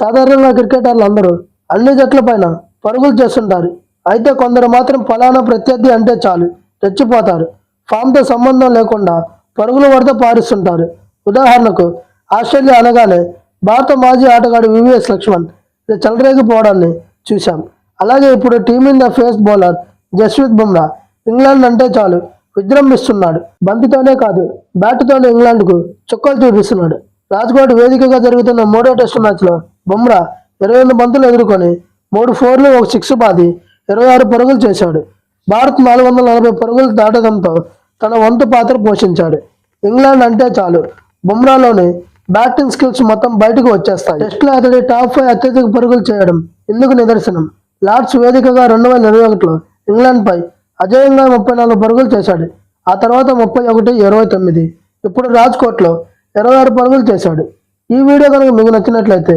సాధారణంగా క్రికెటర్లు అందరూ అన్ని జట్ల పైన పరుగులు చేస్తుంటారు. అయితే కొందరు మాత్రం ఫలానా ప్రత్యర్థి అంటే చాలు రెచ్చిపోతారు. ఫామ్తో సంబంధం లేకుండా పరుగుల వరద పారిస్తుంటారు. ఉదాహరణకు ఆస్ట్రేలియా అనగానే భారత మాజీ ఆటగాడు వివిఎస్ లక్ష్మణ్ ఇది చెలరేగిపోవడాన్ని చూశాం. అలాగే ఇప్పుడు team India pace bowler Jasprit Bumrah England అంటే చాలు విజృంభిస్తున్నాడు బంతితోనే కాదు బ్యాట్తోనే ఇంగ్లాండ్కు చుక్కలు చూపిస్తున్నాడు. రాజ్కోట్ వేదికగా జరుగుతున్న మూడో టెస్టు మ్యాచ్లో బుమ్రా ఇరవై ఎనిమిది బంతులు ఎదుర్కొని మూడు ఫోర్లు ఒక సిక్స్ బాది ఇరవై ఆరు పరుగులు చేశాడు. భారత్ నాలుగు వందల నలభై పరుగులు దాటడంతో తన వంతు పాత్ర పోషించాడు. ఇంగ్లాండ్ అంటే చాలు. బుమ్రాలోని బ్యాటింగ్ స్కిల్స్ మొత్తం బయటకు వచ్చేస్తాయి. టెస్ట్లో అతడి టాప్ ఫైవ్ అత్యధిక పరుగులు చేయడం ఇందుకు నిదర్శనం. లార్డ్స్ వేదికగా రెండు వేల ఇరవై ఒకటిలో ఇంగ్లాండ్పై అజయంగా ముప్పై నాలుగు పరుగులు చేశాడు. ఆ తర్వాత ముప్పై ఒకటి ఇరవై తొమ్మిది. ఇప్పుడు రాజ్కోట్లో ఇరవై ఆరు పరుగులు చేశాడు. ఈ వీడియో కనుక మీకు నచ్చినట్లయితే